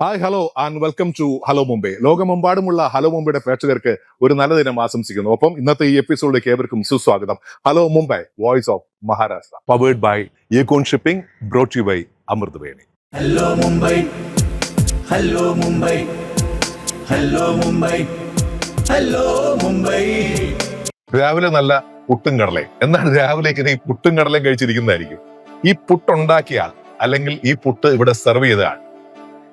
Hi hello and welcome to hello Mumbai ലോകമെമ്പാടുമുള്ള hello മുംബൈയുടെ പ്രേക്ഷകർക്ക് ഒരു നല്ല ദിനം ആശംസിക്കുന്നു. ഒപ്പം ഇന്നത്തെ ഈ എപ്പിസോഡിലേക്ക് ഏവർക്കും സുസ്വാഗതം. Hello Mumbai voice of Maharashtra powered by ഏകോൺ shipping brought you by Amrit Veni hello Mumbai hello Mumbai hello Mumbai hello Mumbai രാവിലെ നല്ല പുട്ടും കടലയും. എന്നാണ് രാവിലെ ഇങ്ങനെ ഈ പുട്ടും കടലയും കഴിച്ചിരിക്കുന്നതായിരിക്കും? ഈ പുട്ടുണ്ടാക്കിയ ആൾ അല്ലെങ്കിൽ ഈ പുട്ട് ഇവിടെ സെർവ് ചെയ്ത ആൾ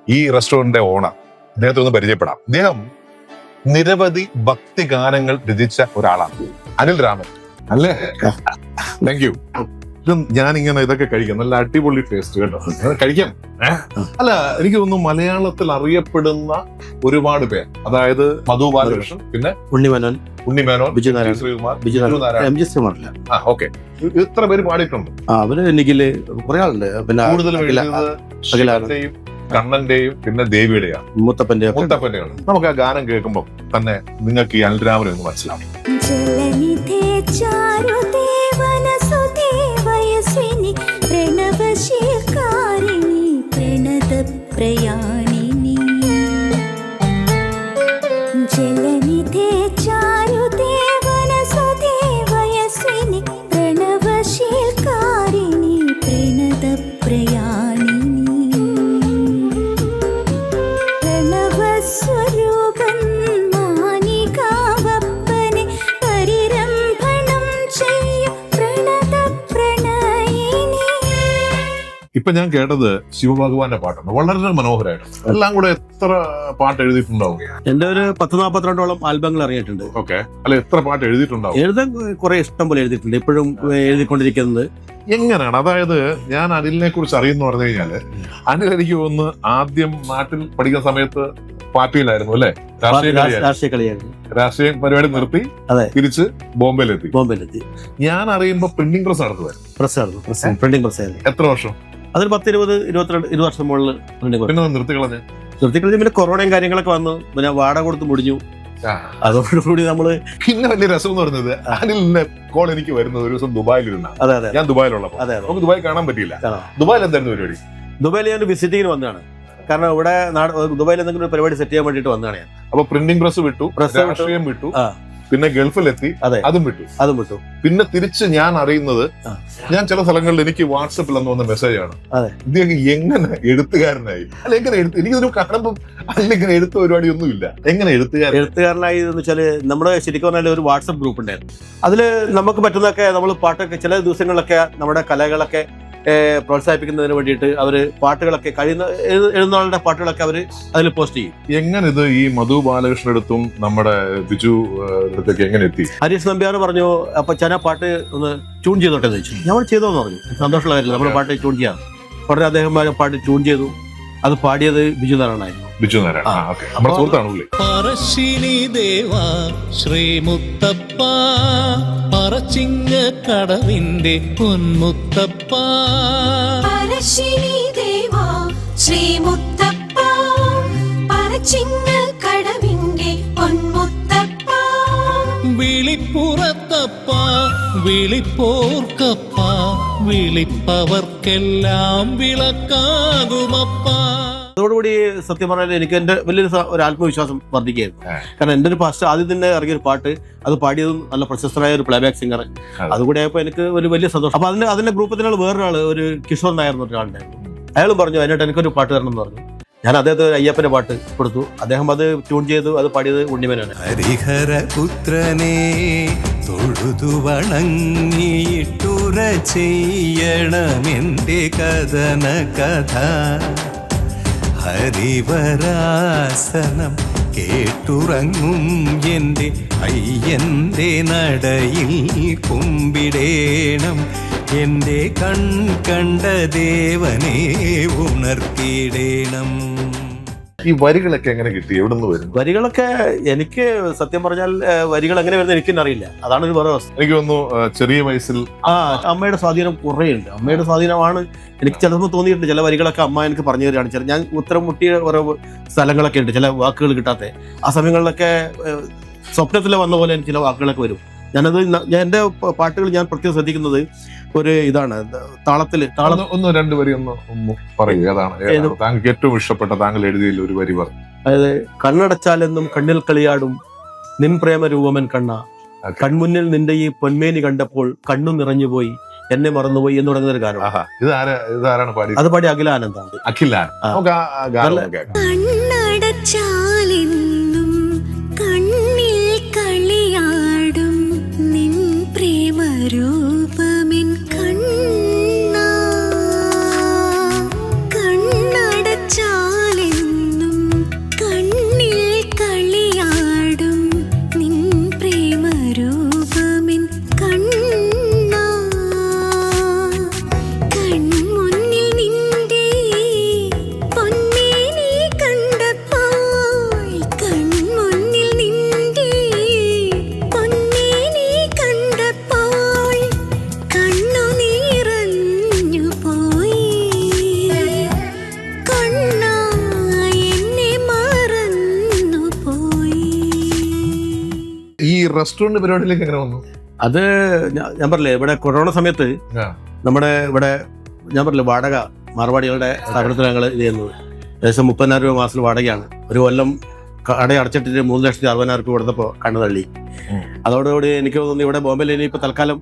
ഈ റെസ്റ്റോറന്റിന്റെ ഓണർ അദ്ദേഹത്തെ ഒന്ന് പരിചയപ്പെടാം. അദ്ദേഹം നിരവധി ഭക്തി ഗാനങ്ങൾ രചിച്ച ഒരാളാണ്. അനിൽ രാമൻ. അല്ലേ? താങ്ക് യു ഞാൻ ഞാനിങ്ങനെ ഇതൊക്കെ കഴിക്കാം. നല്ല അടിപൊളി ടേസ്റ്റ് കേട്ടോ. കഴിക്കാം. അല്ല എനിക്ക് തോന്നുന്നു മലയാളത്തിൽ അറിയപ്പെടുന്ന ഒരുപാട് പേർ. അതായത് മധു ബാലകൃഷ്ണൻ പിന്നെ ഉണ്ണിമേനോൻ ഉണ്ണിമേനോൻ ബിജു നാരായണൻ ശ്രീകുമാർ ആ ഓക്കെ ഇത്ര പേര് പാടിയിട്ടുണ്ട്. അവർ എനിക്ക് കുറെ ആളുണ്ട്. പിന്നെ കൂടുതൽ കണ്ണന്റെയും പിന്നെ ദേവിയുടെയാണ് മുത്തപ്പന്റെ മുത്തപ്പന്റെ മുത്തപ്പന്റെയാണ്. നമുക്ക് ആ ഗാനം കേൾക്കുമ്പോൾ തന്നെ നിങ്ങൾക്ക് ഈ അനുരാമനം ഒന്ന് മനസ്സിലാവും. വനസുതേ ഇപ്പൊ ഞാൻ കേട്ടത് ശിവഭഗവാന്റെ പാട്ടാണ്. വളരെ മനോഹരമായിട്ട് എല്ലാം കൂടെ എത്ര പാട്ട് എഴുതിയിട്ടുണ്ടാവും എന്റെ ഒരു പത്ത് നാപ്പത്തിരണ്ടോളം ആൽബങ്ങൾ ഇറങ്ങിയിട്ടുണ്ട്. ഓക്കെ. അല്ല എത്ര പാട്ട് എഴുതിയിട്ടുണ്ടാവും? എഴുതാൻ കുറെ ഇഷ്ടം പോലെ എഴുതിയിട്ടുണ്ട്. ഇപ്പോഴും എഴുതിക്കൊണ്ടിരിക്കുന്നത്. എങ്ങനെയാണ്? അതായത് ഞാൻ അനിലിനെ കുറിച്ച് അറിയുന്ന പറഞ്ഞു കഴിഞ്ഞാൽ അനിൽ എനിക്ക് ഒന്ന് ആദ്യം നാട്ടിൽ പഠിക്കുന്ന സമയത്ത് പാർട്ടിയിലായിരുന്നു അല്ലെ? രാഷ്ട്രീയ കളിയായിരുന്നു. രാഷ്ട്രീയ പരിപാടി നിർത്തി. തിരിച്ച് ബോംബെയിലെത്തി. ബോംബെയിലെത്തി. ഞാൻ അറിയുമ്പോ പ്രിന്റിംഗ് പ്രസ് നടത്തുവായിരുന്നു. പ്രസ് ആയിരുന്നു. പ്രിന്റിംഗ് പ്രസ് എത്ര വർഷം? അതിൽ പത്ത് ഇരുപത് ഇരുപത്തിരണ്ട് ഇരുപത് വർഷം മുകളിൽ പിന്നെ നിർത്തി കളഞ്ഞ് പിന്നെ കൊറോണയും കാര്യങ്ങളൊക്കെ വന്നു. പിന്നെ വാടക കൊടുത്ത് മുടിഞ്ഞു. അതോടുകൂടി നമ്മൾ പിന്നെ വലിയ രസം എന്ന് പറഞ്ഞത് നിന്ന് കോൾ എനിക്ക് വരുന്നത് ഒരു ദിവസം ദുബായിലിരുന്ന. അതെ അതെ. ഞാൻ ദുബായിലുള്ളപ്പോ. അതെ നമുക്ക് ദുബായ് കാണാൻ പറ്റിയില്ല. ദുബായിൽ എന്തായിരുന്നു പരിപാടി? ദുബായിൽ ഞാൻ വിസിറ്റിങ്ങിന് വന്നതാണ്. കാരണം ഇവിടെ ദുബായിൽ എന്തെങ്കിലും ഒരു പരിപാടി സെറ്റ് ചെയ്യാൻ വേണ്ടിയിട്ട് വന്നതാണ് ഞാൻ. അപ്പൊ പ്രിന്റിംഗ് പ്രസ് വിട്ടു പ്രസ് വിട്ടു. രാഷ്ട്രീയം വിട്ടു. പിന്നെ ഗൾഫിലെത്തി അതെ. അതും വിട്ടു. അതും വിട്ടു. പിന്നെ തിരിച്ച് ഞാൻ അറിയുന്നത് ഞാൻ ചില സ്ഥലങ്ങളിൽ എനിക്ക് വാട്സപ്പിൽ എന്ന് വന്ന മെസ്സേജാണ് അതെ. ഇദ്ദേഹം എങ്ങനെ എഴുത്തുകാരനായി? അല്ല എങ്ങനെ എഴുത്ത്? എനിക്കിതൊരു കാണുമ്പോൾ അല്ലെങ്കിൽ എഴുത്ത് പരിപാടി ഒന്നുമില്ല എങ്ങനെ എഴുത്തുകാരൻ? എഴുത്തുകാരനായി എന്ന് വെച്ചാൽ നമ്മുടെ ശരിക്കും പറഞ്ഞാൽ ഒരു വാട്സപ്പ് ഗ്രൂപ്പ് ഉണ്ടായിരുന്നു. അതിൽ നമുക്ക് പറ്റുന്നൊക്കെ നമ്മൾ പാട്ടൊക്കെ ചില ദിവസങ്ങളിലൊക്കെ നമ്മുടെ കലകളൊക്കെ പ്രോത്സാഹിപ്പിക്കുന്നതിന് വേണ്ടിയിട്ട് അവർ പാട്ടുകളൊക്കെ കഴിയുന്ന എഴുന്നാളുടെ പാട്ടുകളൊക്കെ അവർ അതിൽ പോസ്റ്റ് ചെയ്യും. എങ്ങനെ ഇത് ഈ മധു ബാലകൃഷ്ണൻ അടുത്തും നമ്മുടെ ബിജു അടുത്തേക്ക് എങ്ങനെ എത്തി? ഹരീഷ് നമ്പ്യാർ പറഞ്ഞു അപ്പൊ ചന പാട്ട് ഒന്ന് ട്യൂൺ ചെയ്തോട്ടെ എന്ന് ചോദിച്ചു. ഞാൻ ചെയ്തോന്ന് പറഞ്ഞു. സന്തോഷമുള്ള കാര്യമില്ല നമ്മുടെ പാട്ട് ട്യൂൺ ചെയ്യാം. ഉടനെ അദ്ദേഹം പാട്ട് ട്യൂൺ ചെയ്തു. അത് പാടിയത് ബിജു നാരായണായിരുന്നു ബിജു നാരായണ പറശ്ശിനി ദേവ ശ്രീമുത്തപ്പ. പറച്ചിങ്ങ കടവിന്റെ പൊന്മുത്തപ്പ. പരശിനി ദേവാ ശ്രീമുത്തപ്പ. മുത്തപ്പ കടവിന്റെ പൊന്മുത്തപ്പ വിളിപ്പുറത്തപ്പ വിളിപ്പോർക്കപ്പ വിളിപ്പവർക്കെല്ലാം വിളക്കാകുമപ്പ. അതോടുകൂടി സത്യം പറഞ്ഞാൽ എനിക്ക് എന്റെ വലിയൊരു ഒരു ആത്മവിശ്വാസം വർദ്ധിക്കുകയായിരുന്നു. കാരണം എന്റെ ഒരു ഫസ്റ്റ് ആദ്യം തന്നെ ഇറങ്ങിയ ഒരു പാട്ട് അത് പാടിയതും നല്ല പ്രശസ്തനായ ഒരു പ്ലേബാക്ക് സിംഗർ അതുകൂടെ ആയപ്പോൾ എനിക്ക് ഒരു വലിയ സന്തോഷം. അപ്പൊ അതിന്റെ അതിന്റെ ഗ്രൂപ്പത്തിൽ വേറൊരാൾ ഒരു കിഷോർ നായർ എന്നൊരാളുണ്ടായിരുന്നു അയാളും പറഞ്ഞു അതിനായിട്ട് എനിക്കൊരു പാട്ട് തരണം എന്ന് പറഞ്ഞു. ഞാൻ അദ്ദേഹത്തെ അയ്യപ്പന്റെ പാട്ട് കൊടുത്തു. അദ്ദേഹം അത് ട്യൂൺ ചെയ്തു അത് പാടിയത് ഉണ്ണിമേനാണ്. വണങ്ങിയിട്ടുറ ചെയ്യണമെന്റെ കഥന കഥ ഹരിവരാസനം കേട്ടുറങ്ങും എന്റെ അയ്യന്റെ നടയിൽ കുമ്പിടേണം. എന്റെ കൺ കണ്ട ദേവനെ ഉണർത്തിയിടേണം. ഈ വരികളൊക്കെ എങ്ങനെ കിട്ടി? എവിടെ നിന്ന് വരും? വരികളൊക്കെ എനിക്ക് സത്യം പറഞ്ഞാൽ വരികൾ എങ്ങനെ വരുന്നത് എനിക്ക് അറിയില്ല. അതാണ് ഒരു വേറെ അവസ്ഥ. എനിക്ക് തോന്നുന്നു ചെറിയ വയസ്സിൽ ആ അമ്മയുടെ സ്വാധീനം കുറേ ഉണ്ട് അമ്മയുടെ സ്വാധീനമാണ് എനിക്ക് ചിലപ്പോൾ തോന്നിയിട്ടുണ്ട് ചില വരികളൊക്കെ അമ്മ എനിക്ക് പറഞ്ഞു തരികയാണ്. ചില ഞാൻ ഉത്തരം മുട്ടിയ ഓരോ സ്ഥലങ്ങളൊക്കെ ഉണ്ട് ചില വാക്കുകൾ കിട്ടാത്ത. ആ സമയങ്ങളിലൊക്കെ സ്വപ്നത്തിൽ വന്ന പോലെ എനിക്ക് ചില വാക്കുകളൊക്കെ വരും. ഞാനത് ഞാൻ എന്റെ പാട്ടുകൾ ഞാൻ പ്രത്യേകം ശ്രദ്ധിക്കുന്നത് ഒരു ഇതാണ് താളത്തിൽ താളം ഒന്ന് രണ്ട് വരി ഒന്ന് ഒന്ന് പറയൂ ഏതാണ് ഏതാണ്? ഏത്? താങ്കൾക്ക് ഏറ്റവും ഇഷ്ടപ്പെട്ട താങ്കൾ എഴുതിയതിൽ ഒരു വരി പറഞ്ഞു അതായത് കണ്ണടച്ചാലെന്നും കണ്ണിൽ കളിയാടും നിൻ പ്രേമ രൂപമൻ കണ്ണ കൺമുന്നിൽ നിന്റെ ഈ പൊന്മേനി കണ്ടപ്പോൾ കണ്ണു നിറഞ്ഞുപോയി എന്നെ മറന്നുപോയി എന്ന് തുടങ്ങുന്ന ഒരു ഗാനം അത് പാടി അഖിലാനന്ദാണ്. അഖിലാൻ റെസ്റ്റോറന്റ് പരിപാടിയിലേക്ക് എങ്ങനെ വന്നു? അത് ഞാൻ പറഞ്ഞില്ലേ ഇവിടെ കൊറോണ സമയത്ത് നമ്മുടെ ഇവിടെ ഞാൻ പറഞ്ഞില്ലേ വാടക മാർവാടികളുടെ സ്ഥാപനത്തിൽ ഞങ്ങൾ ഇത് ചെയ്യുന്നത്. ഏകദേശം മുപ്പതിനായിരം രൂപ മാസത്തിൽ വാടകയാണ്. ഒരു കൊല്ലം കട അടച്ചിട്ടിട്ട് മൂന്ന് ലക്ഷത്തി അറുപതിനായിരം രൂപ കൊടുത്തപ്പോൾ കണ്ണു തള്ളി. അതോടുകൂടി എനിക്ക് തോന്നുന്നു ഇവിടെ ബോംബെയിൽ ഇനിയിപ്പോൾ തൽക്കാലം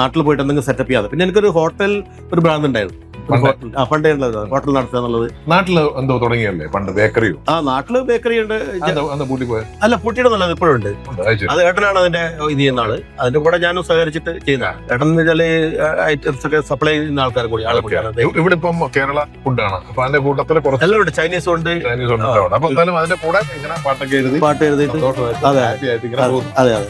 നാട്ടിൽ പോയിട്ട് എന്തെങ്കിലും സെറ്റപ്പ് ചെയ്യാതെ പിന്നെ എനിക്കൊരു ഹോട്ടൽ ഒരു ബ്രാൻഡ് ഉണ്ടായിരുന്നു. പണ്ട്? ഉള്ളത്. ഹോട്ടൽ നടത്തുക എന്നുള്ളത്. നാട്ടിൽ എന്തോ തുടങ്ങിയല്ലേ? പണ്ട് ബേക്കറിയോ? ആ നാട്ടിൽ ബേക്കറി ഉണ്ട്. അന്ന് പൂട്ടി പോയത് അല്ല പുട്ടിയുടെ നല്ലത് ഇപ്പോഴും ഉണ്ട്. അത്. ഏട്ടനാണ് അതിന്റെ ഇത് ചെയ്യുന്ന ആൾ. അതിന്റെ കൂടെ ഞാനും സഹകരിച്ചിട്ട് ചെയ്യുന്നതാണ് ഏട്ടൻ എന്ന് വെച്ചാൽ ഐറ്റംസ് ഒക്കെ സപ്ലൈ ചെയ്യുന്ന ആൾക്കാർ കൂടി ആളെ. കൂടിയാണ്. ഇവിടെ ഇപ്പം കേരള ഫുഡാണ് അപ്പൊ അതിന്റെ കൂട്ടത്തിൽ കുറച്ച് എല്ലാം ഉണ്ട്. ചൈനീസ് ഉണ്ട്. ചൈനീസ് ഉണ്ട്. അപ്പൊ എന്തായാലും അതിന്റെ കൂടെ ഇങ്ങനെ പാട്ടൊക്കെ എഴുതി പാട്ട് എഴുതിയിട്ട് അതെ. അതെ അതെ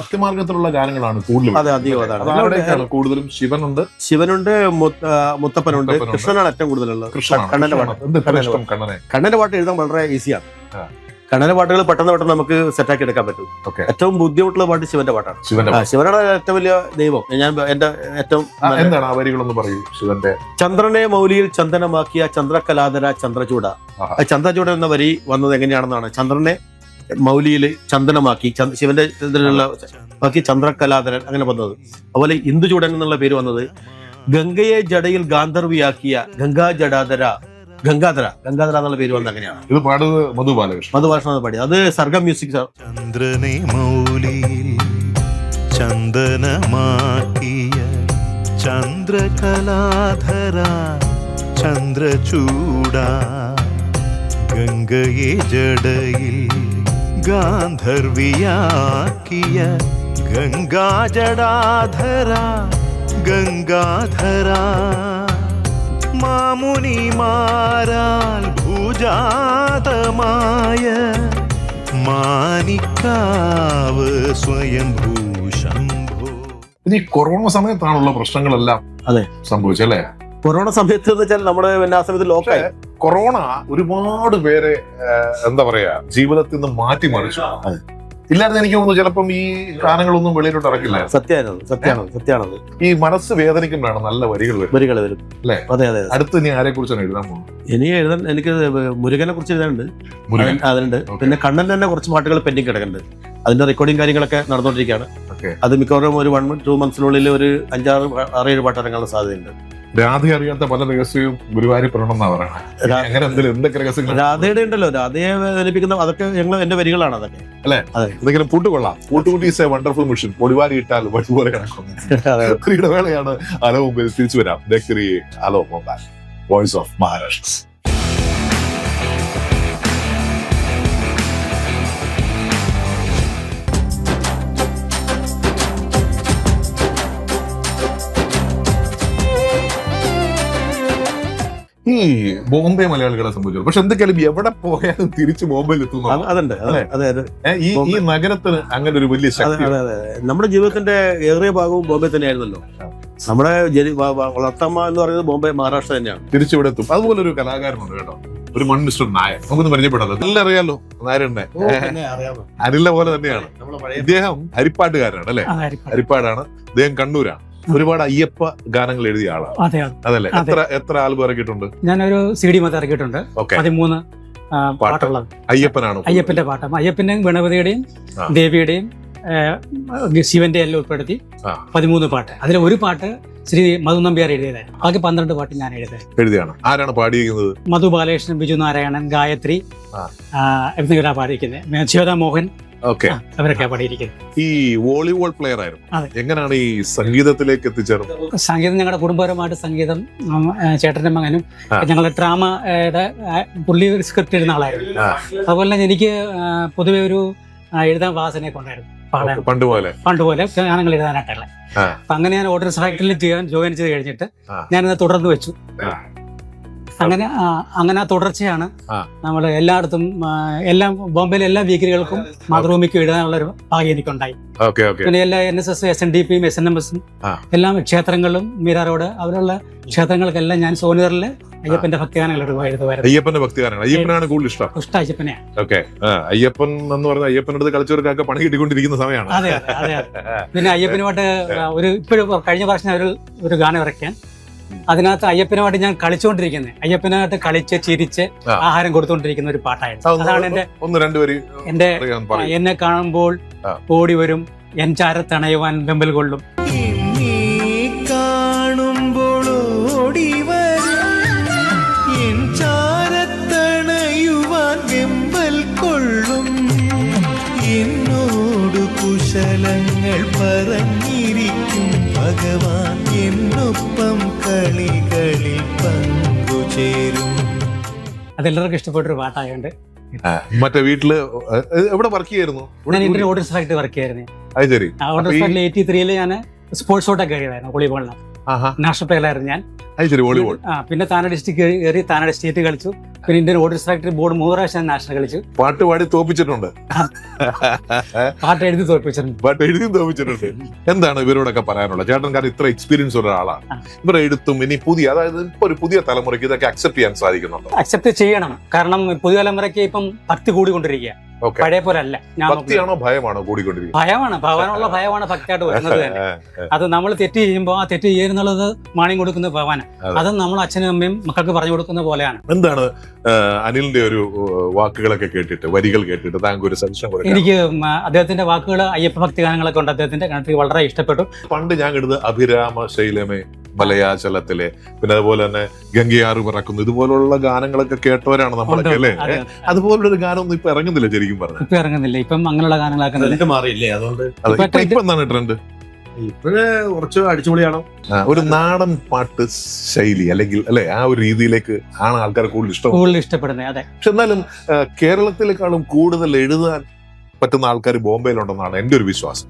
ഭക്തിമാർഗത്തിലുള്ള ഗാനങ്ങളാണ് കൂടുതലും. അതെ അധികം അതാണ്. കൂടുതലും ശിവനുണ്ട്. ശിവനുണ്ട് മുത്തപ്പനുണ്ട്. കൃഷ്ണനാണ് ഏറ്റവും കൂടുതലുള്ളത്. കണ്ണന്റെ പാട്ട്. കണ്ണന്റെ പാട്ട് എഴുതാൻ വളരെ ഈസിയാണ്. കണ്ണന്റെ പാട്ടുകൾ പെട്ടെന്ന് പെട്ടെന്ന് നമുക്ക് സെറ്റാക്കി എടുക്കാൻ പറ്റും. ഏറ്റവും ബുദ്ധിമുട്ടുള്ള പാട്ട് ശിവന്റെ പാട്ടാണ്. ശിവനാണ് ഏറ്റവും വലിയ ദൈവം. ഞാൻ എന്റെ ഏറ്റവും എന്താണ് ആ വരികളൊന്ന് പറയൂ ശിവന്റെ ചന്ദ്രനെ മൗലിയിൽ ചന്ദനമാക്കിയ ചന്ദ്രകലാധര ചന്ദ്രചൂട. ചന്ദ്രചൂട എന്ന വരി വന്നത് എങ്ങനെയാണെന്നാണ്? ചന്ദ്രനെ മൗലിയിൽ ചന്ദനമാക്കി ശിവന്റെ ഇതിലുള്ള ബാക്കി ചന്ദ്രകലാധരൻ അങ്ങനെ വന്നത്. അതുപോലെ ഇന്ദുചൂടൻ എന്നുള്ള പേര് വന്നത് ഗംഗയെ ജടയിൽ ഗാന്ധർവിയാക്കിയ ഗംഗാ ജടാധര ഗംഗാധര ഗംഗാധര എന്നുള്ള പേര് വന്നത് അങ്ങനെയാണ്. ഇത് പാടുന്നത് മധു ബാലകൃഷ്ണൻ. മധുഭാഷണ പാടി അത് സർഗം മ്യൂസിക് സാർ ചന്ദ്രനെ മൗലിയിൽ ചന്ദനമാക്കിയ ചന്ദ്രകലാധര ചന്ദ്രചൂട ഗംഗയെ ജടയിൽ ഗാന്ധർവിയാക്കിയ ഗംഗാജടാധര ഗംഗാധര മാമുനിമാരാൽ ഭൂജാതമായ മാനിക്കാവ് സ്വയം ഭൂഷം ഇനി ഈ കൊറോണ സമയത്താണുള്ള പ്രശ്നങ്ങളെല്ലാം അതെ. സംഭവിച്ചല്ലേ? കൊറോണ സമയത്ത് എന്ന് വെച്ചാൽ നമ്മുടെ പിന്നെ ആ സമയത്ത് ലോക്കായി കൊറോണ ഒരുപാട് പേരെ എന്താ പറയാ ജീവിതത്തിൽ നിന്ന് മാറ്റിമറിച്ചു. ഇല്ലായിരുന്നു എനിക്ക് തോന്നുന്നു ചിലപ്പം ഈ ഗാനങ്ങളൊന്നും വെളിയിലോട്ട് ഇറക്കില്ല. സത്യമാണ് സത്യമാണ് സത്യമാണത് ഈ മനസ്സ് വേദനിക്കുമ്പോഴാണ് നല്ല വരികൾ വരും വരികൾ വരും അല്ലേ? അതെ അതെ. അടുത്ത് ഇനി ആരെ കുറിച്ചാണ് എഴുതാൻ പോകുന്നത്? ഇനി എഴുതാൻ എനിക്ക് മുരുകനെ കുറിച്ച് എഴുതാനുണ്ട്. അതിനുണ്ട്. പിന്നെ കണ്ണൻ തന്നെ കുറച്ച് പാട്ടുകൾ പെൻഡിങ് കിടക്കുന്നുണ്ട്. അതിന്റെ റെക്കോർഡിംഗ് കാര്യങ്ങളൊക്കെ നടന്നുകൊണ്ടിരിക്കുകയാണ്. അത് മിക്കവാറും ഒരു വൺ ടു മന്ത്സിനുള്ളിൽ ഒരു അഞ്ചാറ് ആറേഴ് പാട്ട് ഇറങ്ങാനുള്ള സാധ്യതയുണ്ട്. രാധ അറിയാത്ത പല രഹസ്യവും ഗുരുവായൂർ പറയണമെന്നാ പറയണത് അങ്ങനെ എന്തെങ്കിലും എന്തൊക്കെ രഹസ്യങ്ങൾ രാധയുടെ ഉണ്ടല്ലോ. രാധയെ വേദനിപ്പിക്കുന്ന അതൊക്കെ ഞങ്ങൾ എന്റെ വരികളാണ് അതൊക്കെ. എന്തെങ്കിലും പൂട്ടുകൊള്ളാം. പൂട്ടുകുട്ടി ഈസ് എ വണ്ടർഫുൾ മിഷൻ പൊടിവാരി ഇട്ടാൽ വഴിപോലെ. ഒരു ഇടവേളയാണ് അലോ മുമ്പിൽ തിരിച്ചു വരാം. ദക്രി അലോ വോയിസ് ഓഫ് മഹാരാഷ്ട്ര ഈ ബോംബെ മലയാളികളെ സംബന്ധിച്ചു പക്ഷെ എന്തൊക്കെയാലും എവിടെ പോയാലും തിരിച്ച് ബോംബെയിൽ എത്തുന്നു അതുണ്ട്. അതെ അതെ ഈ ഈ നഗരത്തിന് അങ്ങനെ ഒരു വലിയ ശക്തി അതെ അതെ നമ്മുടെ ജീവിതത്തിന്റെ ഏറിയ ഭാഗവും ബോംബെ തന്നെയായിരുന്നല്ലോ. നമ്മുടെ ജനി വളർത്തമ്മ എന്ന് പറയുന്നത് ബോംബെ മഹാരാഷ്ട്ര തന്നെയാണ്. തിരിച്ചിവിടെ എത്തും അതുപോലെ ഒരു കലാകാരനുണ്ട് കേട്ടോ. ഒരു മൺ മിസ്റ്റർ നായർ. നമുക്കൊന്ന് പരിചയപ്പെടാലോ. നല്ല അറിയാലോ നായരുണ്ടെ അറിയാമോ? അനില പോലെ തന്നെയാണ്. ഇദ്ദേഹം ഹരിപ്പാട്ടുകാരനാണ് അല്ലെ? ഹരിപ്പാടാണ്. ഇദ്ദേഹം കണ്ണൂരാണ്. ഒരുപാട് അയ്യപ്പ ഗാനങ്ങൾ എഴുതിയ ആളാണ്. അതെ അതെ. അതല്ലേ? എത്ര എത്ര ആൽബം ഇറക്കിയിട്ടുണ്ട്? ഞാനൊരു സി ഡി മൊത്തം ഇറക്കിയിട്ടുണ്ട്. പതിമൂന്ന്. പാട്ടുള്ളത്. അയ്യപ്പനാണ്? അയ്യപ്പന്റെ പാട്ടാണ് അയ്യപ്പന്റെയും ഗണപതിയുടെയും. ദേവിയുടെയും ശിവന്റെ എല്ലാം ഉൾപ്പെടുത്തി. പതിമൂന്ന് പാട്ട്. അതിൽ ഒരു പാട്ട് ശ്രീ മധു നമ്പ്യാർ എഴുതിയതായിരുന്നു ബാക്കി പന്ത്രണ്ട് പാട്ട് ഞാൻ എഴുതിയത്. എഴുതിയാണ്. ആരാണ് പാടിയിരിക്കുന്നത്? മധു ബാലകൃഷ്ണൻ ബിജു നാരായണൻ ഗായത്രി. ആ, പാടിയിരിക്കുന്നത്. ശിവദാ മോഹൻ ഓക്കെ. അവരൊക്കെ പണിയിരിക്കുന്നത് ഈ വോളിബോൾ പ്ലെയർ ആയിരുന്നു. എങ്ങനെയാണ് ഈ സംഗീതത്തിലേക്ക് എത്തിച്ചേർന്നത്? സംഗീതം ഞങ്ങളുടെ കുടുംബപരമായിട്ട് സംഗീതം ചേട്ടന്റെ മകനും ഞങ്ങളുടെ ഡ്രാമയുടെ പുള്ളി ഒരു സ്ക്രിപ്റ്റ് എഴുതുന്ന ആളായിരുന്നു. അതുപോലെ തന്നെ എനിക്ക് പൊതുവെ ഒരു എഴുതാൻ വാസനയൊക്കെ ഉണ്ടായിരുന്നു. പണ്ട് പോലെ. പണ്ട് പോലെ ഗാനങ്ങൾ എഴുതാനായിട്ടുള്ള. അപ്പൊ അങ്ങനെ ഞാൻ ഓർഡർ ഫാക്ടറിയിൽ ചെയ്യാൻ ജോയിൻ ചെയ്ത് കഴിഞ്ഞിട്ട്. ഞാനത് തുടർന്ന് വെച്ചു. അങ്ങനെ അങ്ങനെ തുടർച്ചയാണ് നമ്മൾ എല്ലായിടത്തും എല്ലാം ബോംബെയിലെ എല്ലാ വീക്കിലുകൾക്കും മാതൃഭൂമിക്കും എഴുതാനുള്ള ഒരു ഭാഗ്യം എനിക്കുണ്ടായി പിന്നെ എല്ലാ N S S S N D പിയും എസ് എൻ എം എസും എല്ലാ ക്ഷേത്രങ്ങളിലും മീരാ റോഡ് അവരുള്ള ക്ഷേത്രങ്ങൾക്കെല്ലാം ഞാൻ സോനിയറിൽ അയ്യപ്പന്റെ ഭക്തിഗാനങ്ങൾ എഴുതുമായിരുന്നു അയ്യപ്പന്റെ ഭക്തികാരനാണ് അയ്യപ്പനാണ് കൂടുതൽ ഇഷ്ടം. ഇഷ്ടം അയ്യപ്പനെയാണ് ഓക്കെ. അയ്യപ്പൻ എന്ന് പറഞ്ഞ അയ്യപ്പന്റെ അടുത്ത് കളിച്ചവർക്കൊക്കെ പണി കിട്ടിക്കൊണ്ടിരിക്കുന്ന സമയമാണ്. അതെ അതെ. പിന്നെ അയ്യപ്പനുമായിട്ട് ഒരു ഇപ്പോഴും കഴിഞ്ഞ പ്രാവശ്യം ഒരു ഒരു ഗാനം ഇറക്കിയാൻ അതിനകത്ത് അയ്യപ്പനുമായിട്ട് ഞാൻ കളിച്ചുകൊണ്ടിരിക്കുന്നത് അയ്യപ്പനായിട്ട് കളിച്ച് ചിരിച്ച് ആഹാരം കൊടുത്തുകൊണ്ടിരിക്കുന്ന ഒരു പാട്ടായിരുന്നു. അതാണ് എന്റെ എന്റെ എന്നെ കാണുമ്പോൾ. ഓടി വരും. എൻ ചാരത്തണയുവാൻ വെമ്പൽ കൊള്ളും. കളികളിൽ പങ്കുചേരും. അതെല്ലാവർക്കും ഇഷ്ടപ്പെട്ടൊരു പാട്ടായതുകൊണ്ട് മറ്റേ വീട്ടിൽ എവിടെ വർക്ക് ചെയ്യായിരുന്നു? ഞാൻ ഇന്ത്യൻ ഓഡിയൻസ് ഫാക്ടറി വർക്ക് ചെയ്യായിരുന്നു. അത് ശരി. ഓർഡർ ഫാക്ടറി എയ്റ്റി ത്രീയിൽ ഞാൻ സ്പോർട്സ് ഷോട്ടൊക്കെ കഴിയുമായിരുന്നു വോളിബോളിന് നാഷണൽ പ്ലെയറായിരുന്നു ഞാൻ. അത് വോളിബോൾ. ആ പിന്നെ താന ഡിസ്ട്രിക്ട് കയറി താന സ്റ്റേറ്റ് കളിച്ചു. പിന്നെ ഇന്ത്യൻ ഓഡിയൻസ് ഫാക്ടറി ബോർഡ് മൂന്ന് പ്രാവശ്യം നാഷണൽ കളിച്ചു. പാട്ട് പാടി തോപ്പിച്ചിട്ടുണ്ട്. പാട്ട് എഴുതി തോപ്പിച്ചിട്ടുണ്ട് പാട്ട് എഴുതി തോപ്പിച്ചിട്ടുണ്ട് എന്താണ് ഇവരോടൊക്കെ പറയാനുള്ളത്? ചേട്ടൻ കാരണം ഇത്ര എക്സ്പീരിയൻസ് ഉള്ള ഒരാളാണ്. ഇവരെ എടുത്തും എഴുത്തും ഇനി പുതിയ അതായത് ഇപ്പൊ ഒരു പുതിയ തലമുറയ്ക്ക് ഇതൊക്കെ അക്സെപ്റ്റ് ചെയ്യാൻ സാധിക്കുന്നുണ്ട്? അക്സെപ്റ്റ് ചെയ്യണം. കാരണം പുതിയ തലമുറയ്ക്ക് ഇപ്പം ഭക്തി കൂടിക്കൊണ്ടിരിക്കുക പഴയ പോലെ അല്ല ഞാൻ. ഭക്തിയാണോ ഭയമാണോ കൂടിക്കൊണ്ടിരിക്കുന്നത്? ഭയമാണ്. ഭഗവാനുള്ള ഭയമാണ് ഭക്തിയായിട്ട് വരുന്നത് തന്നെ. അത് നമ്മൾ തെറ്റ് ചെയ്യുമ്പോൾ ആ തെറ്റ് ചെയ്യുന്നുള്ളത് മാണിയും കൊടുക്കുന്നത് ഭഗവാന് അത്. നമ്മൾ അച്ഛനും അമ്മയും മക്കൾക്ക് പറഞ്ഞു കൊടുക്കുന്ന പോലെയാണ്. എന്താണ് അനിലിന്റെ ഒരു വാക്കുകളൊക്കെ കേട്ടിട്ട് വരികൾ കേട്ടിട്ട് താങ്കൾ ഒരു സംശയം എനിക്ക് അദ്ദേഹത്തിന്റെ വാക്കുകൾ അയ്യപ്പ ഭക്തി ഗാനങ്ങളൊക്കെ ഉണ്ട്. അദ്ദേഹത്തിന്റെ കണക്ക് വളരെ ഇഷ്ടപ്പെട്ടു. പണ്ട് ഞാൻ കിട്ടുന്നത് അഭിരാമ ശൈലമേ മലയാചലത്തിലെ പിന്നെ അതുപോലെ തന്നെ ഗംഗയാറ് പറക്കുന്നു ഇതുപോലുള്ള ഗാനങ്ങളൊക്കെ കേട്ടവരാണ് നമ്മളൊക്കെ അല്ലേ? അതെ. അതുപോലുള്ള ഒരു ഗാനം ഒന്നും ഇപ്പൊ ഇറങ്ങുന്നില്ല ശരിക്കും പറഞ്ഞു ഇപ്പൊ ഇറങ്ങുന്നില്ല. ഇപ്പം അങ്ങനെയുള്ള ഗാനങ്ങളൊക്കെ മാറിയില്ലേ അതുകൊണ്ട്? അതെ ഇപ്പൊ എന്താണ് ട്രെൻഡ് ഇപ്പോഴേ കുറച്ച് അടിച്ചുപൊളിയാണോ? ഒരു നാടൻ പാട്ട് ശൈലി അല്ലെങ്കിൽ അല്ലെ ആ ഒരു രീതിയിലേക്ക് ആണ് ആൾക്കാർ കൂടുതൽ ഇഷ്ടം. കൂടുതൽ ഇഷ്ടപ്പെടുന്നത് അതെ. പക്ഷെ എന്നാലും കേരളത്തിലേക്കാളും കൂടുതൽ എഴുതാൻ പറ്റുന്ന ആൾക്കാർ ബോംബെയിലുണ്ടെന്നാണ് എന്റെ ഒരു വിശ്വാസം.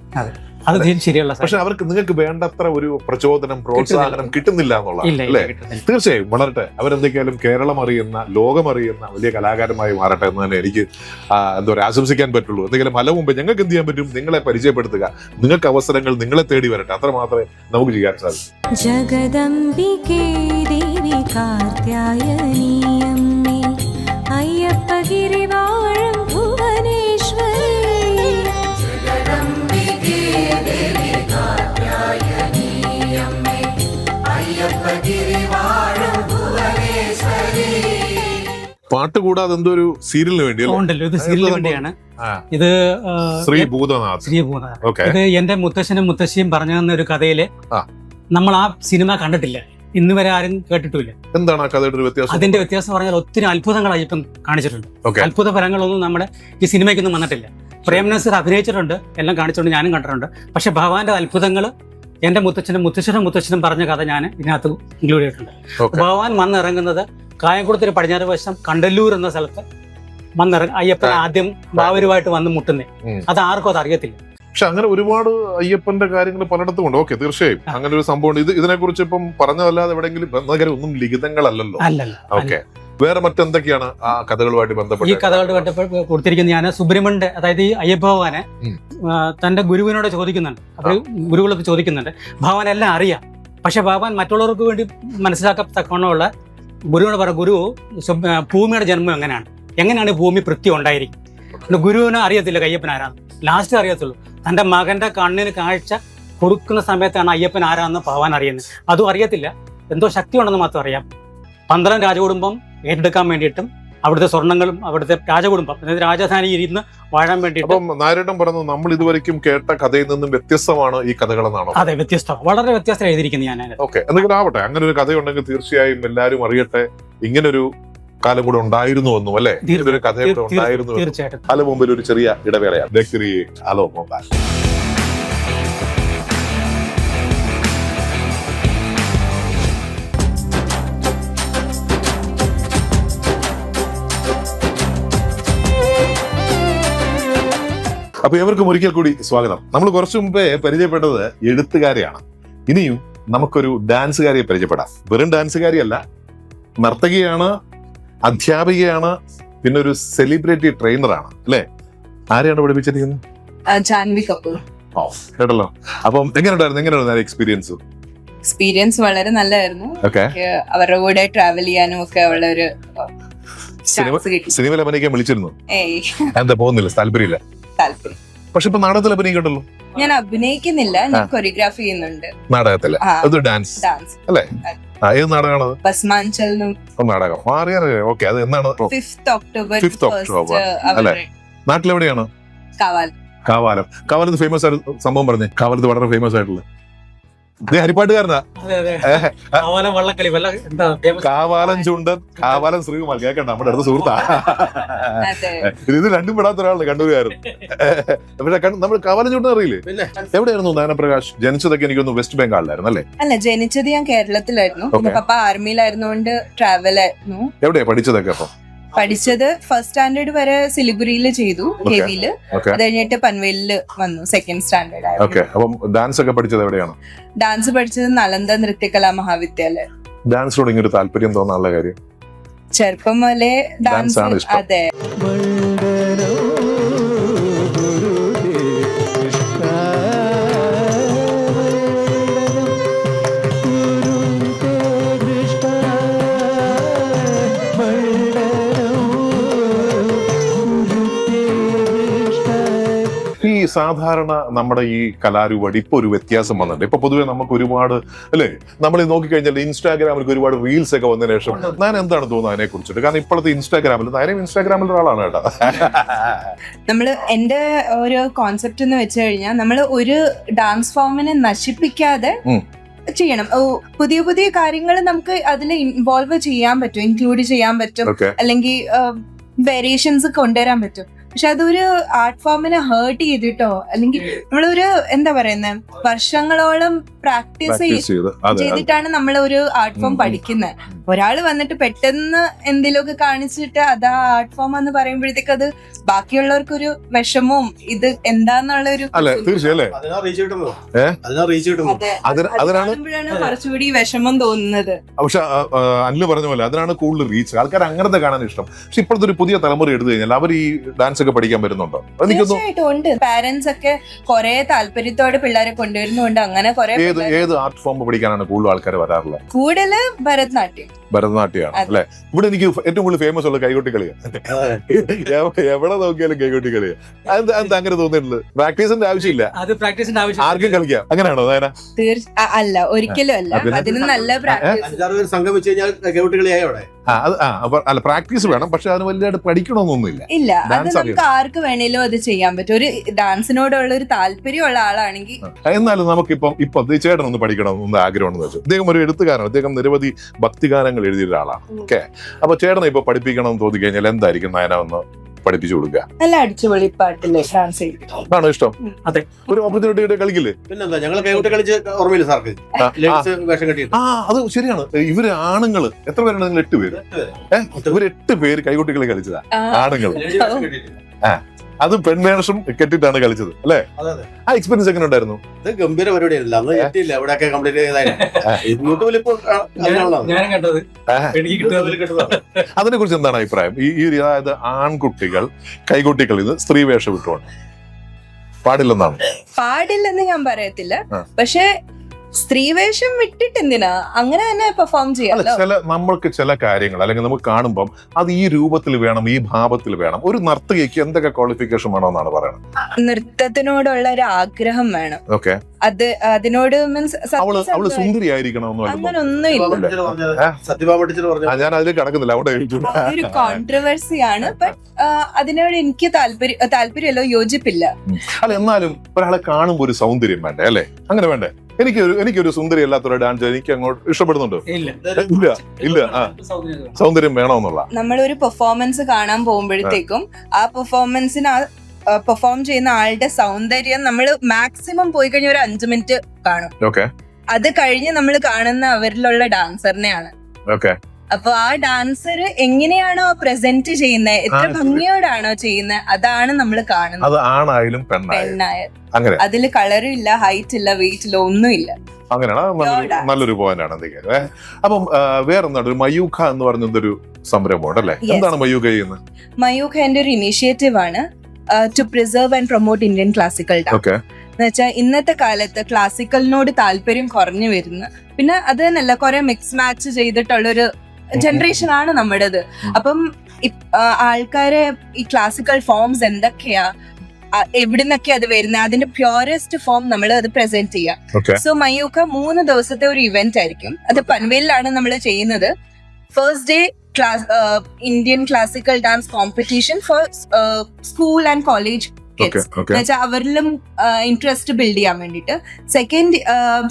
അത് തീരെ ശരിയുള്ള പക്ഷെ അവർക്ക് നിങ്ങൾക്ക് വേണ്ടത്ര ഒരു പ്രചോദനം പ്രോത്സാഹനം കിട്ടുന്നില്ല എന്നുള്ള എന്നുള്ളതാണ് അല്ലേ? തീർച്ചയായും വളരട്ടെ. അവരെന്തൊക്കെയാലും കേരളം അറിയുന്ന ലോകം അറിയുന്ന വലിയ കലാകാരമായി മാറട്ടെ എന്ന് തന്നെ എനിക്ക് എന്താ പറയുക ആശംസിക്കാൻ പറ്റുള്ളൂ. എന്തെങ്കിലും മല മുമ്പ് ഞങ്ങൾക്ക് എന്ത് ചെയ്യാൻ പറ്റും? നിങ്ങളെ പരിചയപ്പെടുത്തുക. നിങ്ങൾക്ക് അവസരങ്ങൾ നിങ്ങളെ തേടി വരട്ടെ. അത്ര മാത്രമേ നമുക്ക് ചെയ്യാൻ സാധിക്കൂ. ജഗദംബികേ ദേവി പാട്ട് കൂടാതെ എന്തോ ഒരു സീരിയലിന് വേണ്ടി ഉണ്ടല്ലോ ഇത് സീരിയലിന് വേണ്ടിയാണ്. ഇത് ശ്രീ ഭൂതനാഥ് ശ്രീഭൂത ഓക്കെ. ഇത് എന്റെ മുത്തശ്ശനും മുത്തശ്ശിയും പറഞ്ഞു തന്ന ഒരു കഥയിൽ. നമ്മൾ ആ സിനിമ കണ്ടിട്ടില്ല. ഇന്ന് വരെ ആരും കേട്ടിട്ടില്ല എന്താണ് ആ കഥയുടെ വ്യത്യാസം? അതിന്റെ വ്യത്യാസം പറഞ്ഞാൽ ഒത്തിരി അത്ഭുതങ്ങൾ ഇപ്പം കാണിച്ചിട്ടുണ്ട്. അത്ഭുത ഫലങ്ങളൊന്നും നമ്മുടെ ഈ സിനിമയ്ക്കൊന്നും വന്നിട്ടില്ല. പ്രേംനസർ അഭിനയിച്ചിട്ടുണ്ട് എല്ലാം കാണിച്ചിട്ടുണ്ട് ഞാനും കണ്ടിട്ടുണ്ട്. പക്ഷെ ഭഗവാന്റെ അത്ഭുതങ്ങൾ എന്റെ മുത്തച്ഛനും മുത്തശ്ശനും മുത്തച്ഛനും പറഞ്ഞ കഥ ഞാൻ ഇതിനകത്ത് ഇൻക്ലൂഡ് ചെയ്തിട്ടുണ്ട്. ഭഗവാൻ വന്നിറങ്ങുന്നത് കായംകുളത്തിന് പടിഞ്ഞാറ് വശം കണ്ടല്ലൂർ എന്ന സ്ഥലത്ത് വന്നിറങ്ങി അയ്യപ്പൻ ആദ്യം ബാവരുമായിട്ട് വന്ന് മുട്ടുന്നേ. അത് ആർക്കും അത് അറിയത്തില്ല. പക്ഷെ അങ്ങനെ ഒരുപാട് അയ്യപ്പന്റെ കാര്യങ്ങൾ പലയിടത്തും ഉണ്ട്. ഓക്കെ തീർച്ചയായും. അങ്ങനെ ഒരു സംഭവം ഉണ്ട്. ഇത് ഇതിനെക്കുറിച്ച് ഇപ്പം പറഞ്ഞതല്ലാതെ എവിടെയെങ്കിലും ബന്ധകരം ഒന്നും ലിഖിതങ്ങളല്ലല്ലോ. അല്ലല്ല ഓക്കെ. വേറെ മറ്റെന്തൊക്കെയാണ് ആ കഥകളുമായിട്ട് ബന്ധപ്പെട്ട് ഈ കഥകളുടെ ബന്ധപ്പെട്ട് കൊടുത്തിരിക്കുന്ന ഞാൻ സുബ്രഹ്മണ്യന്റെ അതായത് ഈ അയ്യപ്പ ഭഗവാനെ തന്റെ ഗുരുവിനോട് ചോദിക്കുന്നുണ്ട്. അപ്പൊ ഗുരുകുലത്ത് ചോദിക്കുന്നുണ്ട്. ഭഗവാൻ എല്ലാം അറിയാം. പക്ഷെ ഭഗവാൻ മറ്റുള്ളവർക്ക് വേണ്ടി മനസ്സിലാക്കത്തക്കവണ്ണമുള്ള ഗുരുവിനോട് പറ ഗുരു ഭൂമിയുടെ ജന്മം എങ്ങനെയാണ്? എങ്ങനെയാണ് ഭൂമി പൃഥ്വി ഉണ്ടായിരിക്കും? ഗുരുവിന് അറിയത്തില്ല അയ്യപ്പൻ ആരാന്ന്. ലാസ്റ്റ് അറിയത്തുള്ളൂ. തന്റെ മകന്റെ കണ്ണിന് കാഴ്ച കൊടുക്കുന്ന സമയത്താണ് അയ്യപ്പൻ ആരാന്ന് ഭഗവാൻ അറിയുന്നത്. അതും അറിയത്തില്ല. എന്തോ ശക്തി ഉണ്ടെന്ന് മാത്രം അറിയാം. പന്തളം രാജകുടുംബം ഏറ്റെടുക്കാൻ വേണ്ടിയിട്ടും അവിടുത്തെ സ്വർണങ്ങളും അവിടുത്തെ രാജകുടുംബം അതായത് രാജധാനി ഇരുന്ന് വാഴാൻ വേണ്ടി അപ്പം നാരായണൻ പറഞ്ഞു നമ്മൾ ഇതുവരെയും കേട്ട കഥയിൽ നിന്നും വ്യത്യസ്തമാണ് ഈ കഥകളെന്നാണോ? അതെ വ്യത്യസ്തം. വളരെ വ്യത്യസ്തം എഴുതിയിരിക്കുന്നു ഞാൻ. ഓക്കെ എന്തെങ്കിലും ആവട്ടെ. അങ്ങനെ ഒരു കഥയുണ്ടെങ്കിൽ തീർച്ചയായും എല്ലാവരും അറിയട്ടെ. ഇങ്ങനൊരു കാലം കൂടെ ഉണ്ടായിരുന്നു എന്നും അല്ലെ? ഇതൊരു കഥ ഉണ്ടായിരുന്നു അല്ല മുമ്പിൽ ഒരു ചെറിയ ഇടവേളയാണ്. ഹലോ മൊബൈൽ അപ്പൊ ഇവർക്കും ഒരിക്കൽ കൂടി സ്വാഗതം. നമ്മൾ കുറച്ചു മുമ്പേ പരിചയപ്പെട്ടത് എഴുത്തുകാരെയാണ്. ഇനിയും നമുക്കൊരു ഡാൻസുകാരിയെ പരിചയപ്പെടാം. വെറും ഡാൻസുകാരിയല്ല നർത്തകിയാണ് അധ്യാപികയാണ് പിന്നെ ഒരു സെലിബ്രിറ്റി ട്രെയിനറാണ് അല്ലെ? ആരെയാണ് പഠിപ്പിച്ചിരിക്കുന്നത്? ജാൻവി കപൂർ. ഓ കേട്ടല്ലോ. അപ്പം എങ്ങനെയുണ്ടായിരുന്നു? എക്സ്പീരിയൻസ് എക്സ്പീരിയൻസ് വളരെ നല്ലതായിരുന്നു. അവരുടെ കൂടെ ട്രാവൽ ചെയ്യാനും ഒക്കെ ഉള്ള ഒരു സിനിമയിൽ അഭിനയിക്കാൻ വിളിച്ചിരുന്നു. എന്താ പോകുന്നില്ല താല്പര്യമില്ല. താല്പര്യം. പക്ഷെ ഇപ്പൊ നാടകത്തിൽ അഭിനയിക്കണ്ടല്ലോ? ഞാൻ അഭിനയിക്കുന്നില്ല ഞാൻ കൊറിയോഗ്രാഫി ചെയ്യുന്നുണ്ട്. നാടകത്തിൽ? അത് ഡാൻസ് ഡാൻസ് അല്ലേ? ഏത് നാടകമാണത്? ബസ്മാഞ്ചൽ ഓ, നാടകം. ഓക്കെ അത് എന്നാണ്? ഫിഫ്ത് ഒക്ടോബർ 5th ഒക്ടോബർ അല്ലേ? നാട്ടിലെവിടെയാണ്? കാവാലം. കാവാലത്ത് ഫേമസ് ആയിട്ട് സംഭവം പറഞ്ഞേ. കാവാലത്ത് വളരെ ഫേമസ് ആയിട്ടുള്ള ഇത് ഹരിപ്പാട്ടുകാരനാ. അതെ അതെ. കാവാലം വള്ളക്കളി വല്ല എന്താ കാവാലം ചുണ്ടൻ കാവാലം ശ്രീകുമാർ കേക്കണ്ട നമ്മുടെ അടുത്ത സുഹൃത്താ. അതെ. ഇത് ഇത് രണ്ടും പെടാത്ത ഒരാളാണ് കണ്ണൂരുകാരൻ. പക്ഷെ നമ്മൾ കാവാലം ചുണ്ടൻ അറിയില്ലേ? എവിടെയായിരുന്നു നാനപ്രകാശ് ജനിച്ചതൊക്കെ എനിക്കൊന്ന് വെസ്റ്റ് ബംഗാളിലായിരുന്നു അല്ലേ? അല്ല ജനിച്ചത് ഞാൻ കേരളത്തിലായിരുന്നു. പപ്പ ആർമിയിലായിരുന്നുകൊണ്ട് ട്രാവൽ ആയിരുന്നു. എവിടെയാ പഠിച്ചതൊക്കെ അപ്പൊ? പഠിച്ചത് ഫസ്റ്റ് സ്റ്റാൻഡേർഡ് വരെ സിലിഗുരിയിൽ ചെയ്തു. കെവിയിൽ അത് കഴിഞ്ഞിട്ട് പൻവേലിൽ വന്നു സെക്കൻഡ് സ്റ്റാൻഡേർഡ് ഓക്കെ ആയിരുന്നു അപ്പം ഡാൻസ് ഒക്കെ പഠിച്ചത് എവിടെയാണ്? ഡാൻസ് പഠിച്ചത് നളന്ദ നൃത്യകലാ മഹാവിദ്യാലയ. ഡാൻസിനോട് ഇങ്ങനെ താല്പര്യം തോന്നാനുള്ള കാര്യം? ചെറുപ്പം മുതലേ ഡാൻസ് അതെ. സാധാരണ നമ്മുടെ ഈ കലാരൂപമായിട്ട് ഇപ്പൊ ഒരു വ്യത്യാസം വന്നിട്ടുണ്ട്. ഇപ്പൊ പൊതുവെ നമുക്ക് ഒരുപാട് അല്ലേ? നമ്മൾ നോക്കിക്കഴിഞ്ഞാൽ ഇൻസ്റ്റാഗ്രാമിൽ ഒരുപാട് റീൽസ് ഒക്കെ വന്നതിന് ശേഷം ഞാൻ എന്താണ് തോന്നുന്നത് അതിനെ കുറിച്ചിട്ട് കാരണം ഇപ്പോഴത്തെ ഇൻസ്റ്റാഗ്രാമിൽ നേരം ഇൻസ്റ്റാഗ്രാമിൽ ഒരാളാണ് കേട്ടോ. നമ്മൾ എന്റെ ഒരു കോൺസെപ്റ്റ് എന്ന് വെച്ച് കഴിഞ്ഞാൽ നമ്മൾ ഒരു ഡാൻസ് ഫോമിനെ നശിപ്പിക്കാതെ ചെയ്യണം. പുതിയ പുതിയ കാര്യങ്ങൾ നമുക്ക് അതിൽ ഇൻവോൾവ് ചെയ്യാൻ പറ്റും ഇൻക്ലൂഡ് ചെയ്യാൻ പറ്റും അല്ലെങ്കിൽ വേരിയേഷൻസ് കൊണ്ടുവരാൻ പറ്റും. പക്ഷെ അതൊരു ആർട്ട് ഫോമിനെ ഹേർട്ട് ചെയ്തിട്ടോ? അല്ലെങ്കിൽ നമ്മളൊരു എന്താ പറയുന്നത് വർഷങ്ങളോളം പ്രാക്ടീസ്. ചെയ്തിട്ടാണ് നമ്മൾ ഒരു ആർട്ട് ഫോം. പഠിക്കുന്നത്. ഒരാൾ വന്നിട്ട് പെട്ടെന്ന് എന്തെങ്കിലുമൊക്കെ കാണിച്ചിട്ട് അത് ആ ആർട്ട് ഫോം എന്ന് പറയുമ്പോഴത്തേക്ക് അത് ബാക്കിയുള്ളവർക്ക് ഒരു വിഷമവും ഇത് എന്താന്നുള്ള ഒരു തീർച്ചയായും അതിനാണ് കുറച്ചുകൂടി വിഷമം തോന്നുന്നത്. പക്ഷെ അന്ന് പറഞ്ഞ പോലെ അതിനാണ് കൂടുതൽ റീച്ച് ആൾക്കാർ അങ്ങനത്തെ കാണാൻ ഇഷ്ടം. പക്ഷെ ഇപ്പോഴത്തെ ഒരു പുതിയ തലമുറ എടുത്തു കഴിഞ്ഞാൽ അവർ ഈ ഡാൻസ് ഒക്കെ പഠിക്കാൻ വരുന്നുണ്ടോ? തീർച്ചയായിട്ടും ഉണ്ട്. പാരന്റ്സ് ഒക്കെ കൊറേ താല്പര്യത്തോടെ പിള്ളേരെ കൊണ്ടുവരുന്നുണ്ട്. അങ്ങനെ കുറെ ഏത് ഏത് ആർട്ട് ഫോം പഠിക്കാനാണ് കൂടുതൽ ആൾക്കാർ വരാറുള്ളത്? കൂടുതൽ ഭരതനാട്യം. ഭരതനാട്യമാണ്. അല്ലെ? ഇവിടെ എനിക്ക് ഏറ്റവും കൂടുതൽ ഫേമസ് ഉള്ള കൈകൊട്ടി കളിയാണ് എവ- എവിടെ നോക്കിയാലും കൈകൊട്ടി കളിയ. എന്താ അങ്ങനെ തോന്നിയിട്ടുള്ളത്? പ്രാക്ടീസിന്റെ ആവശ്യമില്ല. അത് പ്രാക്ടീസിന്റെ ആവശ്യം. ആർക്കും കളിക്കാം. അങ്ങനെയാണോ നേന അല്ല ഒരിക്കലും അല്ല. അതെ. അതിന് നല്ല പ്രാക്ടീസ് അവിടെ? അല്ല വേണം പക്ഷെ അതിന് വലിയതായിട്ട് പഠിക്കണമെന്നൊന്നുമില്ല. ഇല്ല അത് Dance നമുക്ക് ആർക്ക് വേണേലും അത് ചെയ്യാൻ പറ്റും. ഒരു ഡാൻസിനോടുള്ള ഒരു താല്പര്യമുള്ള ആളാണെങ്കിൽ എന്നാലും നമുക്കിപ്പം ഇപ്പൊ ഈ ചേട്ടൻ ഒന്ന് പഠിക്കണം എന്ന് ആഗ്രഹമാണെന്ന് വെച്ചു. അദ്ദേഹം ഒരു എഴുത്തുകാരാണ് അദ്ദേഹം നിരവധി ഭക്തിഗാനങ്ങൾ എഴുതിയ ഒരാളാണ് ഓക്കെ അപ്പൊ ചേട്ടനെ ഇപ്പൊ പഠിപ്പിക്കണം എന്ന് തോന്നി കഴിഞ്ഞാൽ എന്തായിരിക്കും നയന ഒന്ന് പഠിപ്പിച്ചു കൊടുക്കുക? നല്ല അടിച്ചുപൊളി പാട്ടില്ലേ ഡാൻസ് ആണോ ഇഷ്ടം? അതെ. ഒരു ഓപ്പർച്യൂണിറ്റി കളിക്കില്ലേ? പിന്നെന്താ ഞങ്ങൾ കൈകൊട്ടി കളിച്ച് ഓർമ്മയില്ല സാർക്ക്? വേഷം കെട്ടിയിട്ട്. ആ അത് ശരിയാണ്. ഇവർ ആണുങ്ങൾ. എത്ര പേരുണ്ട് നിങ്ങൾ എട്ട് പേര്? ഏഹ് ഇവർ എട്ട് പേര് കൈകൊട്ടി കളി കളിച്ചതാ. ആണുങ്ങൾ ആ. അത് പെൺവേഷം കെട്ടിട്ടാണ് കളിച്ചത് അല്ലേ? ആ എക്സ്പീരിയൻസ് എങ്ങനെ ഉണ്ടായിരുന്നു? ഇത് ഗംഭീര പരിപാടിയല്ല അന്ന് കംപ്ലീറ്റ് അതിനെ കുറിച്ച് എന്താണ് അഭിപ്രായം? ഈ ഈ അതായത് ആൺകുട്ടികൾ കൈകുട്ടികൾ ഇത് സ്ത്രീ വേഷം ഇട്ടുകൊണ്ട് പാടില്ലെന്നാണ്. പാടില്ലെന്ന് ഞാൻ പറയത്തില്ല. പക്ഷെ സ്ത്രീവേഷം വിട്ടിട്ട് എന്തിനാ അങ്ങനെ തന്നെ പെർഫോം അല്ല ചില നമ്മൾക്ക് ചില കാര്യങ്ങൾ അല്ലെങ്കിൽ നമുക്ക് കാണുമ്പോൾ അത് ഈ രൂപത്തിൽ വേണം ഈ ഭാവത്തിൽ വേണം. ഒരു നർത്തകിക്ക് എന്തൊക്കെ ക്വാളിഫിക്കേഷൻ വേണമെന്നാണ് പറയുന്നത് നൃത്തത്തിനോടുള്ള ഒരു ആഗ്രഹം വേണം. ഓക്കെ. അത് അതിനോട് മീൻസ് അവൾ അവൾ സുന്ദരി ആയിരിക്കണം അങ്ങനെ വരുമ്പോൾ ഒന്നും ഇല്ല ഞാൻ അതിൽ കടക്കുന്നില്ല അവിടെ എഴുതിയിട്ടുണ്ട്. അതൊരു കോൺട്രവേഴ്സി ആണ് ബട്ട് അതിനോട് എനിക്ക് താല്പര്യം താല്പര്യമല്ലോ യോജിപ്പില്ല. അല്ല എന്നാലും ഒരാളെ കാണുമ്പോൾ ഒരു സൗന്ദര്യം വേണ്ടേ അല്ലേ? അങ്ങനെ വേണ്ടേ? എനിക്കൊരു എനിക്കൊരു സുന്ദരി അല്ലാത്തൊരു ഡാൻസ് എനിക്ക് അങ്ങോട്ട് ഇഷ്ടപ്പെടുന്നുണ്ട്? ഇല്ല. ഇല്ല ഇല്ല. ആ. സൗന്ദര്യം വേണമെന്നുള്ള. നമ്മളൊരു പെർഫോമൻസ് കാണാൻ പോകുമ്പോഴത്തേക്കും ആ പെർഫോമൻസിന് ആ പെർഫോം ചെയ്യുന്ന ആളുടെ സൗന്ദര്യം നമ്മൾ മാക്സിമം പോയി കഴിഞ്ഞ ഒരു അഞ്ചു മിനിറ്റ് കാണും. ഓക്കെ അത് കഴിഞ്ഞ് നമ്മൾ കാണുന്ന അവരിലുള്ള ഡാൻസറിനെയാണ് ഓക്കെ അപ്പൊ ആ ഡാൻസർ എങ്ങനെയാണോ പ്രസന്റ് ചെയ്യുന്നത് എത്ര ഭംഗിയോടാണോ ചെയ്യുന്നത് അതാണ് നമ്മൾ കാണുന്നത്. അത് ആണായാലും പെണ്ണായാലും. പെണ്ണായ അങ്ങനെ. അതിൽ കളറും ഇല്ല ഹൈറ്റ് ഇല്ല വെയിറ്റ് ഇല്ല ഒന്നുമില്ല അങ്ങനെയാണ്? നല്ലൊരു. നല്ലൊരു പോയിന്റ് ആണ് എന്തെങ്കിലും അപ്പം വേറെ എന്താണ് ഒരു മയൂഖ എന്ന് പറഞ്ഞൊരു സംരംഭമുണ്ട് അല്ലേ? എന്താണ് മയൂഖ ചെയ്യുന്നത്? മയൂഖ എന്റെ ഒരു ഇനീഷ്യേറ്റീവ് ആണ് to preserve and promote Indian classical dance എന്ന് വെച്ചാൽ ഇന്നത്തെ കാലത്ത് ക്ലാസിക്കലിനോട് താല്പര്യം കുറഞ്ഞു വരുന്നു പിന്നെ അത് തന്നെയല്ല കുറെ മിക്സ് മാച്ച് ചെയ്തിട്ടുള്ളൊരു ജനറേഷൻ ആണ് നമ്മുടേത്. അപ്പം ആൾക്കാരെ ഈ ക്ലാസിക്കൽ ഫോംസ് എന്തൊക്കെയാ എവിടുന്നൊക്കെ അത് വരുന്നത് അതിന്റെ പ്യോറസ്റ്റ് ഫോം നമ്മൾ അത് പ്രസന്റ് ചെയ്യാം. ഓക്കെ സോ മയൂക്ക മൂന്ന് ദിവസത്തെ ഒരു ഇവന്റ് ആയിരിക്കും. അത് പൻവേലിലാണ് നമ്മൾ ചെയ്യുന്നത്. First day class Indian classical dance competition for school and college എന്നുവെച്ചാൽ അവരിലും ഇൻട്രസ്റ്റ് ബിൽഡ് ചെയ്യാൻ വേണ്ടിയിട്ട്. Second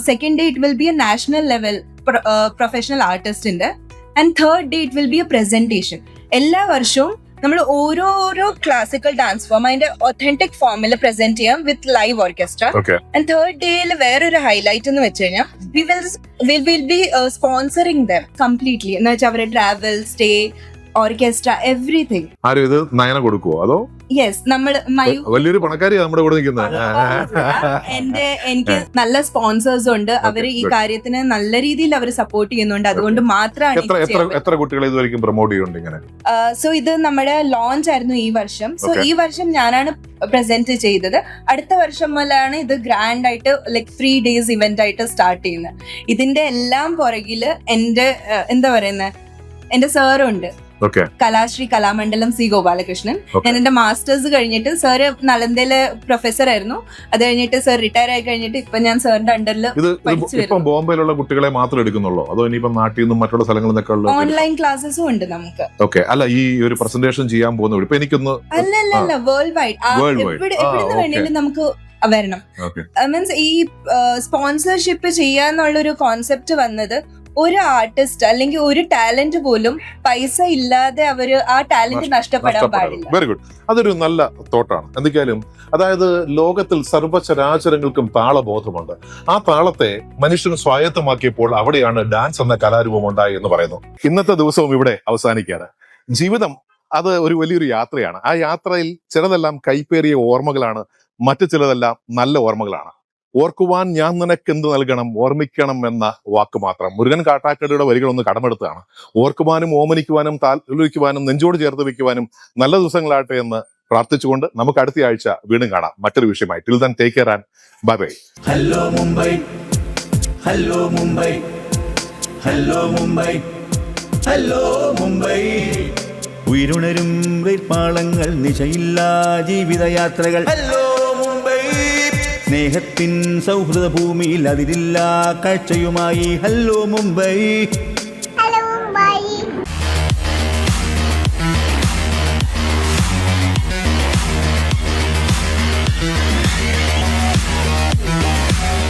second day it will be a national level professional ആർട്ടിസ്റ്റിന്റെ and third day it will be a presentation എല്ലാ വർഷവും നമ്മൾ ഓരോരോ classical dance form അതിന്റെ authentic ഫോമിൽ പ്രസന്റ് ചെയ്യാം with live orchestra and third ഡേയിൽ വേറൊരു ഹൈലൈറ്റ് എന്ന് വെച്ച് കഴിഞ്ഞാൽ we will be sponsoring them completely എന്ന് വെച്ചാൽ അവരുടെ ട്രാവൽ സ്റ്റേ ഓർക്കസ്ട്ര എവറിഥിങ് ആരും ഇത് നയന കൊടുക്കുവോ? അതോ? യെസ് നമ്മൾ മയു വലിയൊരു പണക്കാരിയാ നമ്മുടെ കൂടെ നിൽക്കുന്നത് എന്റെ എനിക്ക് നല്ല സ്പോൺസേഴ്സ് ഉണ്ട്. അവർ ഈ. കാര്യത്തിന് നല്ല രീതിയിൽ അവർ സപ്പോർട്ട് ചെയ്യുന്നുണ്ട്. അതുകൊണ്ട് മാത്രമാണ് എത്ര കുട്ടികളെ ഇതുവരെയും പ്രൊമോട്ട് ചെയ്യുന്നുണ്ട് ഇങ്ങനെ? സോ ഇത് നമ്മുടെ ലോഞ്ച് ആയിരുന്നു ഈ വർഷം. സോ ഈ വർഷം ഞാനാണ് പ്രസന്റ് ചെയ്തത്. അടുത്ത വർഷം മുതലാണ് ഇത് ഗ്രാൻഡ് ആയിട്ട് ലൈക് ത്രീ ഡേയ്സ് ഇവന്റ് ആയിട്ട് സ്റ്റാർട്ട് ചെയ്യുന്നത് ഇതിന്റെ എല്ലാം പുറകിൽ എന്റെ എന്താ പറയുന്നത് എന്റെ സാറുണ്ട് കലാശ്രീ കലാമണ്ഡലം സി ഗോപാലകൃഷ്ണൻ. ഞാൻ എന്റെ മാസ്റ്റേഴ്സ് കഴിഞ്ഞിട്ട് സാറ് നലന്തയിലെ പ്രൊഫസർ ആയിരുന്നു. അത് കഴിഞ്ഞിട്ട് സാർ റിട്ടയർ ആയി കഴിഞ്ഞിട്ട് ഇപ്പൊ ഞാൻ സാറിന്റെ അണ്ടറിൽ ഇപ്പം ബോംബെയിലുള്ള കുട്ടികളെ മാത്രം എടുക്കുന്നുള്ളൂ? അതോ ഇനിയിപ്പം നാട്ടിൽ നിന്നും മറ്റുള്ള സ്ഥലങ്ങളിൽ നിന്നൊക്കെ ഓൺലൈൻ ക്ലാസ്സും ഉണ്ട് നമുക്ക്. ഓക്കെ അല്ല ഈ ഒരു പ്രസന്റേഷൻ ചെയ്യാൻ പോകുന്ന ഇപ്പൊ എനിക്കൊന്ന് അല്ല അല്ല അല്ല. വേൾഡ് വൈഡ് എവിടെ വേണേലും നമുക്ക് വരണം. മീൻസ് ഈ സ്പോൺസർഷിപ്പ് ചെയ്യാന്നുള്ള ഒരു കോൺസെപ്റ്റ് വന്നത് ഒരു ആർട്ടിസ്റ്റ് അല്ലെങ്കിൽ ഒരു ടാലന്റ് പോലും പൈസ ഇല്ലാതെ അവർ ആ ടാലന്റ് നഷ്ടപ്പെടാൻ പാടില്ല. വെരി ഗുഡ് അതൊരു നല്ല തോട്ടാണ്. എന്തൊക്കെയാലും അതായത് ലോകത്തിൽ സർവചരാചരങ്ങൾക്കും താളബോധമുണ്ട്. ആ താളത്തെ മനുഷ്യൻ സ്വായത്തമാക്കിയപ്പോൾ അവിടെയാണ് ഡാൻസ് എന്ന കലാരൂപം ഉണ്ടായി എന്ന് പറയുന്നു. ഇന്നത്തെ ദിവസവും ഇവിടെ അവസാനിക്കുകയാണ്. ജീവിതം അത് ഒരു വലിയൊരു യാത്രയാണ്. ആ യാത്രയിൽ ചിലതെല്ലാം കൈപ്പേറിയ ഓർമ്മകളാണ്. മറ്റു ചിലതെല്ലാം നല്ല ഓർമ്മകളാണ്. ഓർക്കുവാൻ ഞാൻ നിനക്ക് എന്ത് നൽകണം? ഓർമ്മിക്കണം എന്ന വാക്ക് മാത്രം. മുരുകൻ കാട്ടാക്കടയുടെ വരികളൊന്ന് കടമെടുത്താണ്. ഓർക്കുവാനും ഓമനിക്കുവാനും താലോലിക്കുവാനും നെഞ്ചോട് ചേർത്ത് വയ്ക്കുവാനും നല്ല ദിവസങ്ങളാട്ടെ എന്ന് പ്രാർത്ഥിച്ചുകൊണ്ട് നമുക്ക് അടുത്ത ആഴ്ച വീണ്ടും കാണാം. മറ്റൊരു വിഷയമായി. Till then take care and bye bye hello Mumbai hello Mumbai hello Mumbai hello Mumbai ഉയരുണരും പാളങ്ങൾ നിശയില്ലാ ജീവിതയാത്രകൾ. ഹലോ സ്നേഹത്തിൻ സൗഹൃദ ഭൂമിയിൽ അതിരില്ലാ കാഴ്ചയുമായി. ഹലോ മുംബൈ.